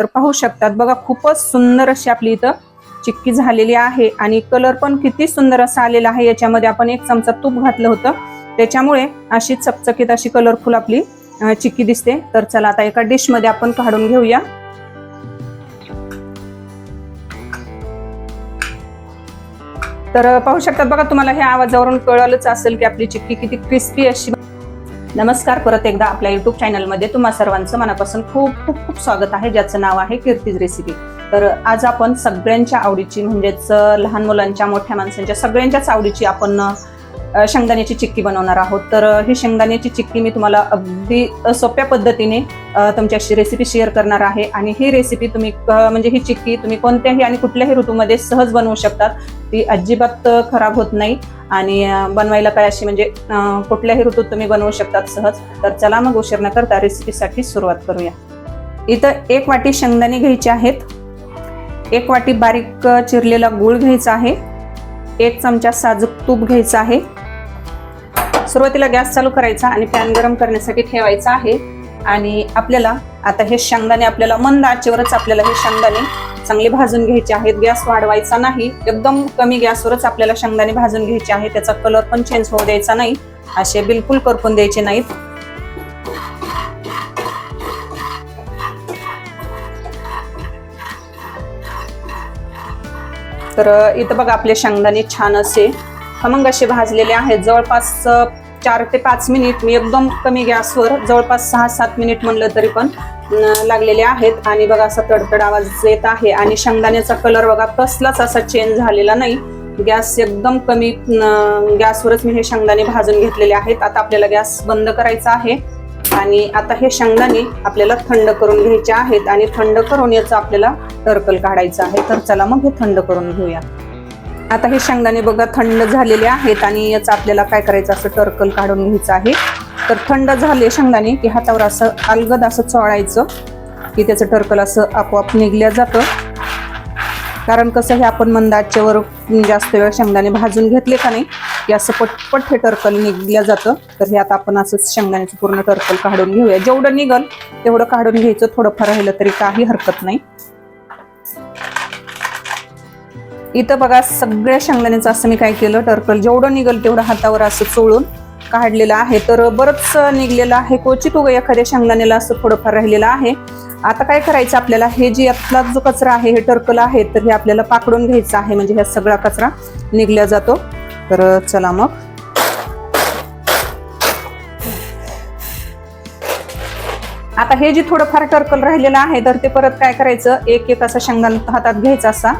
तर पाहू शकतात. बघा खूपच सुंदर अशी आपली इथं चिक्की झालेली आहे आणि कलर पण किती सुंदर असा आलेला आहे. याच्यामध्ये आपण एक चमचा तूप घातलं होतं. त्याच्यामुळे अशी चकचकीत अशी कलरफुल आपली चिक्की दिसते. तर चला आता एका डिशमध्ये आपण काढून घेऊया. तर पाहू शकतात बघा तुम्हाला ह्या आवाजावरून कळलंच असेल की आपली चिक्की किती क्रिस्पी अशी नमस्कार परत एकदा आपल्या युट्यूब चॅनलमध्ये तुम्हा सर्वांचं मनापासून खूप खूप खूप स्वागत आहे ज्याचं नाव आहे कीर्तीज रेसिपी तर आज आपण सगळ्यांच्या आवडीची म्हणजेच लहान मुलांच्या मोठ्या माणसांच्या सगळ्यांच्याच आवडीची आपण शेंगदाण्याची चिक्की बनवणार आहोत. तर ही शेंगदाण्याची चिक्की मी तुम्हाला अगदी सोप्या पद्धतीने तुमच्याशी रेसिपी शेअर करणार आहे. आणि ही रेसिपी तुम्ही म्हणजे ही चिक्की तुम्ही कोणत्याही आणि कुठल्याही ऋतूमध्ये सहज बनवू शकतात. ती अजिबात खराब होत नाही. आणि बनवायला काय अशी म्हणजे कुठल्याही ऋतूत तुम्ही बनवू शकतात सहज. तर चला मग उशीर न करता रेसिपीसाठी सुरुवात करूया. इथं एक वाटी शेंगदाणे घ्यायचे आहेत. एक वाटी बारीक चिरलेला गूळ घ्यायचा आहे. एक चमचा साजूक तूप घ्यायचा आहे. सुरुवातीला गॅस चालू करायचा आणि पॅन गरम करण्यासाठी ठेवायचा आहे. आणि आपल्याला आता हे शेंगदाणे आपल्याला मंद आचेवरच आपल्याला हे शेंगदाणे चांगले भाजून घ्यायचे आहेत. गॅस वाढवायचा नाही. एकदम कमी गॅसवरच आपल्याला शेंगदाणे भाजून घ्यायचे आहे त्याचा कलर पण चेंज होऊ द्यायचा नाही. असे बिलकुल करपून द्यायचे नाहीत. तर इथं बघा आपले शेंगदाणे छान असे खमंग असे भाजलेले आहेत. जवळपास चार ते पाच मिनिट. मी एकदम कमी गॅसवर जवळपास सहा सात मिनिट म्हणलं तरी पण लागलेले आहेत. आणि बघा असा तडतड आवाज येत आहे. आणि शेंगदाण्याचा कलर बघा कसलाच असा चेंज झालेला नाही. गॅस एकदम कमी गॅसवरच मी हे शेंगदाणे भाजून घेतलेले आहेत. आता आपल्याला गॅस बंद करायचा आहे. आणि आता हे शेंगदाणे आपल्याला थंड करून घ्यायचे आहेत. आणि थंड करून याचं आपल्याला टर्कल काढायचं आहे. तर चला मग हे थंड करून घेऊया. आता हे शेंगदाणे बघा थंड झालेले आहेत. आणि याचं आपल्याला काय करायचं? असं टर्कल काढून घ्यायचं आहे. तर थंड झाले शेंगदाणे की हातावर असं अलगद असं चोळायचं की त्याचं टर्कल असं आपोआप निघल्या जातं. कारण कसं हे आपण मंद जास्त वेळ शेंगदाणे भाजून घेतले का नाही की असं पटपट हे टर्कल निघल्या जातं. तर हे आता आपण असंच शेंगदाण्याचं पूर्ण टर्कल काढून घेऊया. जेवढं निघल तेवढं काढून घ्यायचं. थोडंफार राहिलं तरी काही हरकत नाही. इथं बघा सगळ्या शेंगदाण्याचं असं मी काय केलं टर्कल जेवढं निघल तेवढं हातावर असं चोळून काढलेलं आहे. तर बरंच निघलेलं आहे. क्वचित उगा एखाद्या शेंगदाण्याला असं थोडंफार राहिलेलं आहे. आता काय करायचं आपल्याला? हे जे यातला जो कचरा आहे हे टर्कल आहे तर हे आपल्याला पाकडून घ्यायचं आहे. म्हणजे ह्या सगळा कचरा निघल्या जातो. तर चला मग. आता हे जे थोडंफार टर्कल राहिलेलं आहे तर ते परत काय करायचं? एक एक असा शेंगदाणा हातात घ्यायचा असा.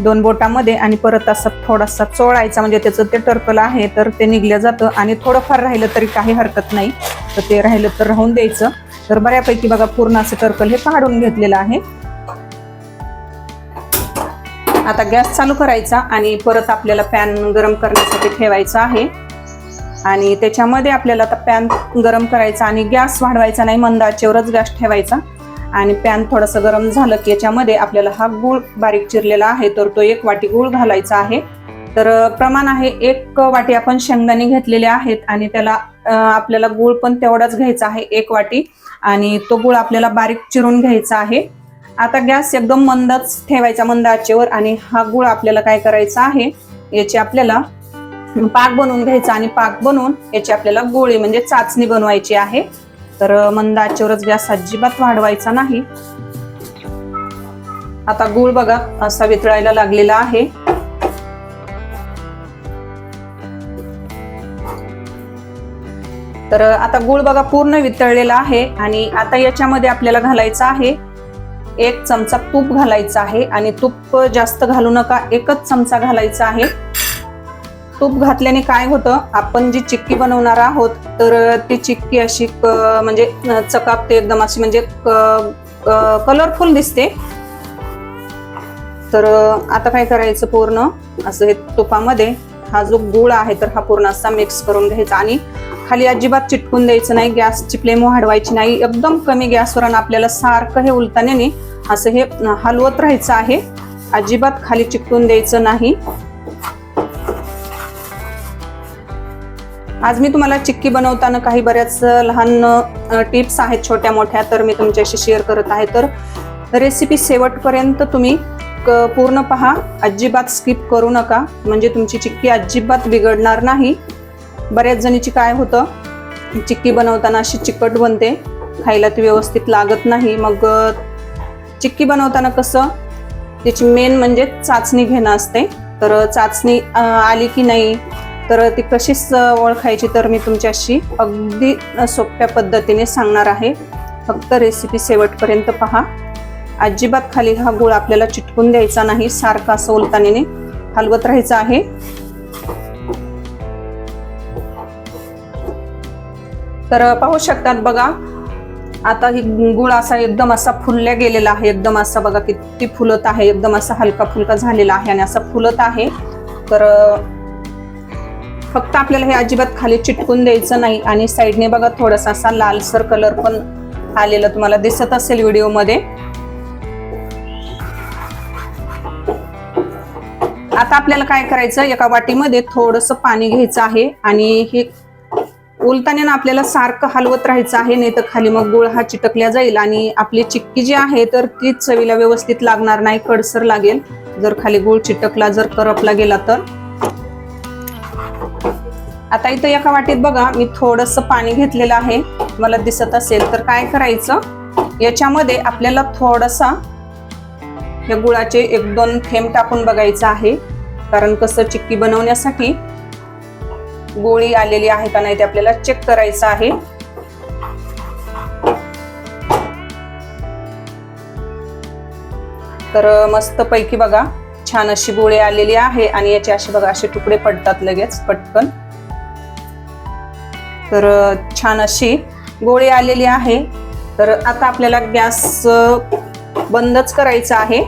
दोन बोटामध्ये आणि परत असा थोडासा चोळायचा म्हणजे त्याचं ते टर्कल आहे तर ते निघलं जातं. आणि थोडंफार राहिलं तरी काही हरकत नाही. तर ते राहिलं तर राहून द्यायचं. तर बऱ्यापैकी बघा पूर्ण असं टर्कल हे काढून घेतलेलं आहे. आता गॅस चालू करायचा आणि परत आपल्याला पॅन गरम करण्यासाठी ठेवायचा आहे. आणि त्याच्यामध्ये आपल्याला आता पॅन गरम करायचा आणि गॅस वाढवायचा नाही मंद आचेवरच गॅस ठेवायचा. आणि पॅन थोडंसं गरम झालं की याच्यामध्ये आपल्याला हा गूळ बारीक चिरलेला आहे तर तो एक वाटी गूळ घालायचा आहे. तर प्रमाण आहे एक वाटी आपण शेंगदाणे घेतलेले आहेत आणि त्याला आपल्याला गूळ पण तेवढाच घ्यायचा आहे एक वाटी. आणि तो गूळ आपल्याला बारीक चिरून घ्यायचा आहे. आता गॅस एकदम मंदच ठेवायचा मंद आचेवर आणि हा गूळ आपल्याला काय करायचा आहे याची आपल्याला पाक बनवून घ्यायचा आणि पाक बनवून याची आपल्याला गोळी म्हणजे चाचणी बनवायची आहे. तर मंद आचेवरच गॅस अजिबात वाढवायचा नाही. आता गूळ बघा असा वितळायला लागलेला आहे. तर आता गूळ बघा पूर्ण वितळलेला आहे आणि आता याच्यामध्ये आपल्याला घालायचं आहे एक चमचा तूप घालायचा आहे आणि तूप जास्त घालू नका एकच चमचा घालायचा आहे. तूप घातल्याने काय होतं? आपण जी चिक्की बनवणार आहोत तर ती चिक्की अशी म्हणजे चकापते एकदम अशी म्हणजे कलरफुल दिसते. तर आता काय करायचं पूर्ण? असं हे तुपामध्ये हा जो गुळ आहे तर हा पूर्ण असा मिक्स करून घ्यायचा आणि खाली अजिबात चिटकून द्यायचं नाही गॅसची फ्लेम वाढवायची नाही एकदम कमी गॅसवर आणि आपल्याला सारखं हे उलताने असं हे हलवत राहायचं आहे. अजिबात खाली चिटकून द्यायचं नाही. आज मी तुम्हाला चिक्की बनवताना काही बऱ्याच लहान टिप्स आहेत छोट्या मोठ्या तर मी तुमच्याशी शेअर करत आहे. तर रेसिपी शेवटपर्यंत तुम्ही क- पूर्ण पहा. अजिबात स्किप करू नका. म्हणजे तुमची चिक्की अजिबात बिघडणार नाही. बऱ्याच जणीची काय होतं चिक्की बनवताना अशी चिकट बनते. खायला ती व्यवस्थित लागत नाही. मग चिक्की बनवताना कसं त्याची मेन म्हणजे चाचणी घेणं असते. तर चाचणी आली की नाही तर ती कशीच ओळखायची तर मी तुमच्याशी अगदी सोप्या पद्धतीने सांगणार आहे. फक्त रेसिपी शेवटपर्यंत पहा. अजिबात खाली हा गुळ आपल्याला चिटकून द्यायचा नाही सारखा असं उलतानीने हलवत राहायचं आहे. तर पाहू शकतात बघा आता ही गुळ असा एकदम असा फुलल्या गेलेला आहे. एकदम असा बघा किती फुलत आहे. एकदम असा हलका फुलका झालेला आहे आणि असा फुलत आहे. तर फक्त आपल्याला हे अजिबात खाली चिटकून द्यायचं नाही आणि साईडने बघा थोडासा असा लालसर कलर पण आलेला तुम्हाला दिसत असेल व्हिडिओमध्ये. आता आपल्याला काय करायचं एका वाटीमध्ये थोडस पाणी घ्यायचं आहे आणि हे उलताना ना आपल्याला सारखं हलवत राहायचं आहे नाही तर खाली मग गुळ हा चिटकल्या जाईल आणि आपली चिक्की जी आहे तर ती चवीला व्यवस्थित लागणार नाही कडसर लागेल. जर खाली गुळ चिटकला जर करपला गेला तर. आता इथं एका वाटीत बघा मी थोडस पाणी घेतलेलं आहे. मला दिसत असेल तर काय करायचं? याच्यामध्ये आपल्याला थोडासा या गुळाचे एक दोन थेंब टाकून बघायचं आहे. कारण कसं चिक्की बनवण्यासाठी गोळी आलेली आहे का नाही ते आपल्याला चेक करायचं आहे. तर मस्त पैकी बघा छान अशी गोळी आलेली आहे आणि याचे असे बघा असे तुकडे पडतात लगेच पटकन. तर छान अशी गोळी आलेली आहे. तर आता आपल्याला गॅस बंदच करायचा आहे.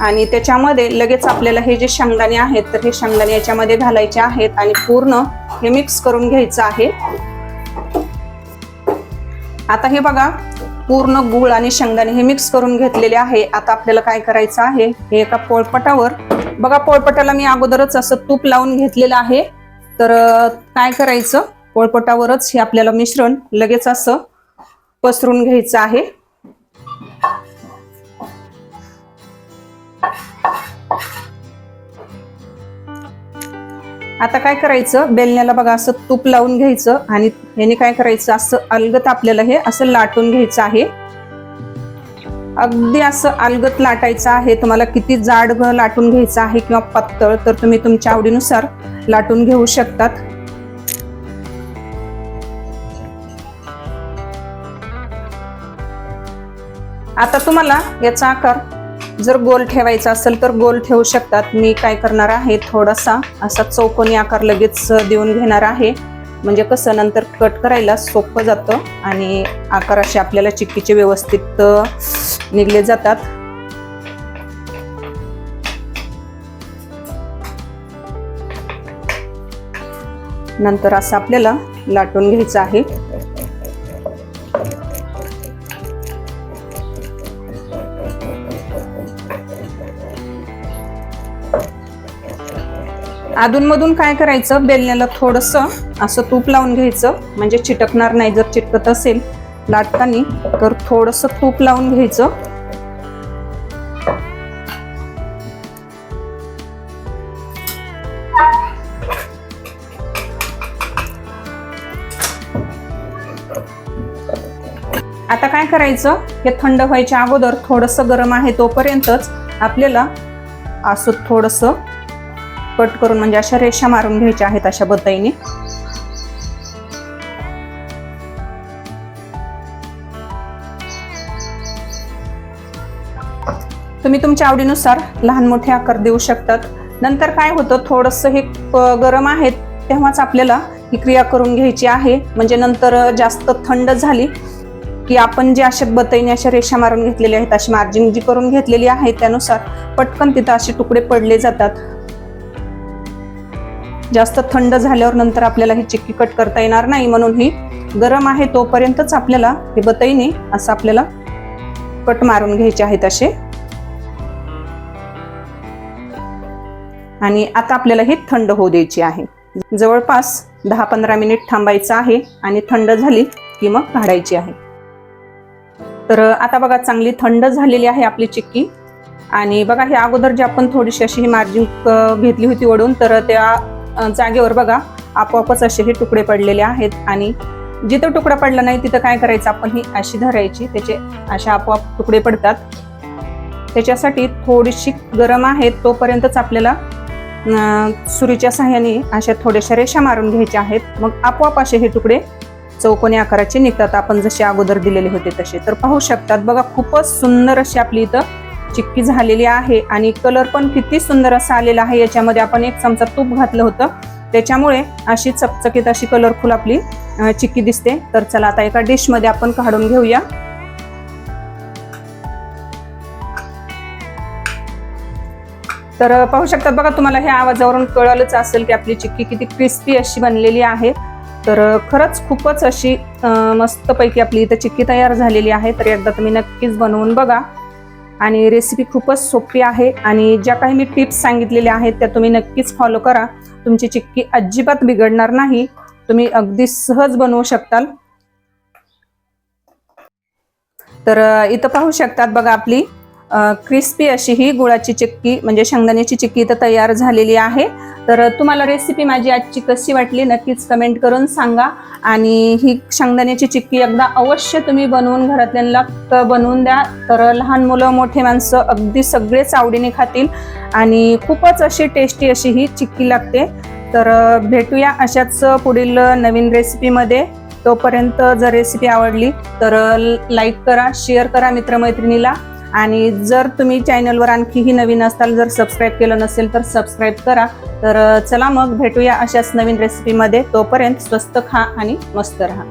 आणि त्याच्यामध्ये लगेच आपल्याला हे जे शेंगदाणे आहेत तर हे शेंगदाणे याच्यामध्ये घालायचे आहेत आणि पूर्ण हे मिक्स करून घ्यायचं आहे. आता हे बघा पूर्ण गूळ आणि शेंगदाणे हे मिक्स करून घेतलेले आहे. आता आपल्याला काय करायचं आहे? हे एका पोळपटावर बघा पोळपटाला मी अगोदरच असं तूप लावून घेतलेलं आहे. तर काय करायचं? पोळपटावरच हे आपल्याला मिश्रण लगेच असं पसरून घ्यायचं आहे. आता काय करायचं? बेलण्याला बघा असं तूप लावून घ्यायचं आणि ह्याने काय करायचं? असं अलगत आपल्याला हे असं लाटून घ्यायचं आहे. अगदी असं अलगत लाटायचं आहे. तुम्हाला किती जाड लाटून घ्यायचं आहे किंवा पातळ तर तुम्ही तुमच्या आवडीनुसार लाटून घेऊ शकतात. आता तुम्हाला याचा आकार जर गोल ठेवायचा असेल तर गोल ठेवू शकतात. मी काय करणार आहे थोडासा असा चौकोनी आकार लगेच देऊन घेणार आहे. म्हणजे कसं नंतर कट करायला सोपं जातं आणि आकार असे आपल्याला चिक्कीचे व्यवस्थित निघले जातात. नंतर असं आपल्याला लाटून घ्यायचं आहे. अधूनमधून काय करायचं? बेलण्याला थोडस असं तूप लावून घ्यायचं. म्हणजे चिटकणार नाही जर चिटकत असेल. लाटताना तर थोडस तूप लावून घ्यायचं. आता काय करायचं? हे थंड व्हायच्या अगोदर थोडस गरम आहे तोपर्यंतच आपल्याला असं थोडंसं कट करून म्हणजे अशा रेषा मारून घ्यायच्या आहेत अशा बत्ताईने तुम्ही तुमच्या आवडीनुसार लहान मोठे आकार देऊ शकतात. नंतर काय होतं? थोडंसं हे गरम आहेत तेव्हाच आपल्याला ही क्रिया करून घ्यायची आहे. म्हणजे नंतर जास्त थंड झाली की आपण जे अशा बतईने अशा रेषा मारून घेतलेल्या आहेत अशी मार्जिन जी करून घेतलेली आहे त्यानुसार पटकन तिथं असे तुकडे पडले जातात. जास्त थंड झाल्यावर नंतर आपल्याला ही चिक्की कट करता येणार नाही म्हणून ही गरम आहे तोपर्यंतच आपल्याला हे बतईने असं आपल्याला कट मारून घ्यायचे आहेत असे. आणि आता आपल्याला हे थंड होऊ द्यायची आहे. जवळपास दहा पंधरा मिनिट थांबायचं आहे आणि थंड झाली की मग काढायची आहे. तर आता बघा चांगली थंड झालेली आहे आपली चिक्की. आणि बघा हे अगोदर जी आपण थोडीशी अशी ही मार्जिन घेतली होती ओढून तर त्या जागेवर बघा आपोआपच असे हे तुकडे पडलेले आहेत. आणि जिथं तुकडा पडला नाही तिथं काय करायचं आपण ही अशी धरायची. त्याचे अशा आपोआप तुकडे पडतात. त्याच्यासाठी थोडीशी गरम आहे तोपर्यंतच आपल्याला सुरीच्या सहाय्याने अशा थोड्याशा रेषा मारून घ्यायच्या आहेत. मग आपोआप असे हे तुकडे चौकोनी आकाराचे निघतात. आपण जसे अगोदर दिलेले होते तसे. तर पाहू शकतात बघा खूपच सुंदर अशी आपली इथं चिक्की झालेली आहे आणि कलर पण किती सुंदर असा आलेला आहे. याच्यामध्ये आपण एक चमचा तूप घातलं होतं. त्याच्यामुळे अशी चकचकीत अशी कलरफुल आपली चिक्की दिसते. तर चला आता एका डिशमध्ये आपण काढून घेऊया. तर पाहू शकतात बघा तुम्हाला ह्या आवाजावरून कळलंच असेल की आपली चिक्की किती क्रिस्पी अशी बनलेली आहे. तर खरंच खूपच अशी मस्तपैकी आपली इथं चिक्की तयार झालेली आहे. तर एकदा तुम्ही नक्कीच बनवून बघा. आणि रेसिपी खूपच सोपी आहे आणि ज्या काही मी टिप्स सांगितलेल्या आहेत त्या तुम्ही नक्कीच फॉलो करा. तुमची चिक्की अजिबात बिघडणार नाही. तुम्ही अगदी सहज बनवू शकताल. तर इथं पाहू शकतात बघा आपली क्रिस्पी अशी ही गुळाची चिक्की म्हणजे शेंगदाण्याची चिक्की इथं तयार झालेली आहे. तर तुम्हाला रेसिपी माझी आजची कशी वाटली नक्कीच कमेंट करून सांगा. आणि ही शेंगदाण्याची चिक्की एकदा अवश्य तुम्ही बनवून घरातल्यांना बनवून द्या. तर लहान मुलं मोठे माणसं अगदी सगळेच आवडीने खातील. आणि खूपच अशी टेस्टी अशी ही चिक्की लागते. तर भेटूया अशाच पुढील नवीन रेसिपीमध्ये तोपर्यंत जर रेसिपी आवडली तर लाईक करा शेअर करा मित्रमैत्रिणीला. आणि जर तुम्ही चॅनलवर आणखीही नवीन असताल जर सबस्क्राईब केलं नसेल तर सबस्क्राईब करा. तर चला मग भेटूया अशाच नवीन रेसिपीमध्ये तोपर्यंत स्वस्त खा आणि मस्त राहा.